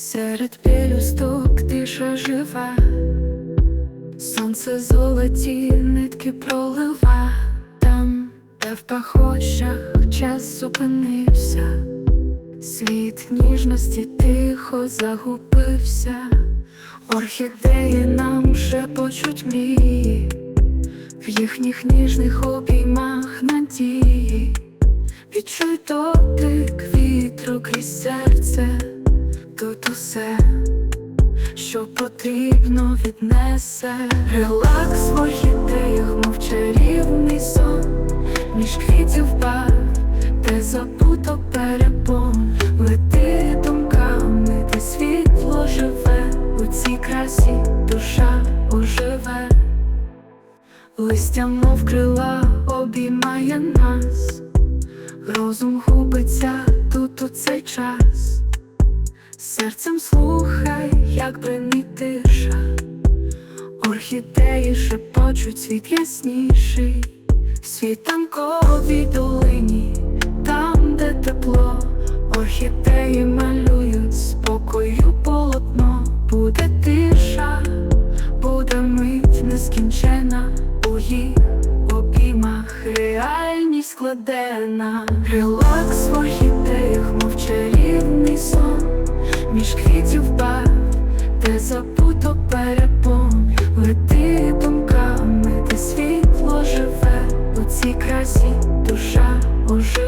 Серед пілюсток тиша жива, сонце золоті нитки пролива. Там, де в пахощах час зупинився, світ ніжності тихо загубився, орхідеї нам шепочуть мрії, в їхніх ніжних обіймах надії. Відчуй дотик вітру крізь серце, тут усе, що потрібно віднесе. Релакс в орхідеях, мов чарівний сон, між квітів бар, де забуто перепон, лети думками, де світло живе, у цій красі душа оживе, листя, мов крила, обіймає нас. Розум губиться тут у цей час, серцем слухай, як бринить тиша, орхідеї шепочуть світ ясніший, в світанковій долині, там, де тепло, орхідеї малюють спокою полотно, буде тиша, буде мить нескінчена. У їх обіймах реальність складена, релакс в орхідеях, мов чарівний сон, між квітів бар, де забуто перепон лети думками, де світло живе у цій красі душа ожив.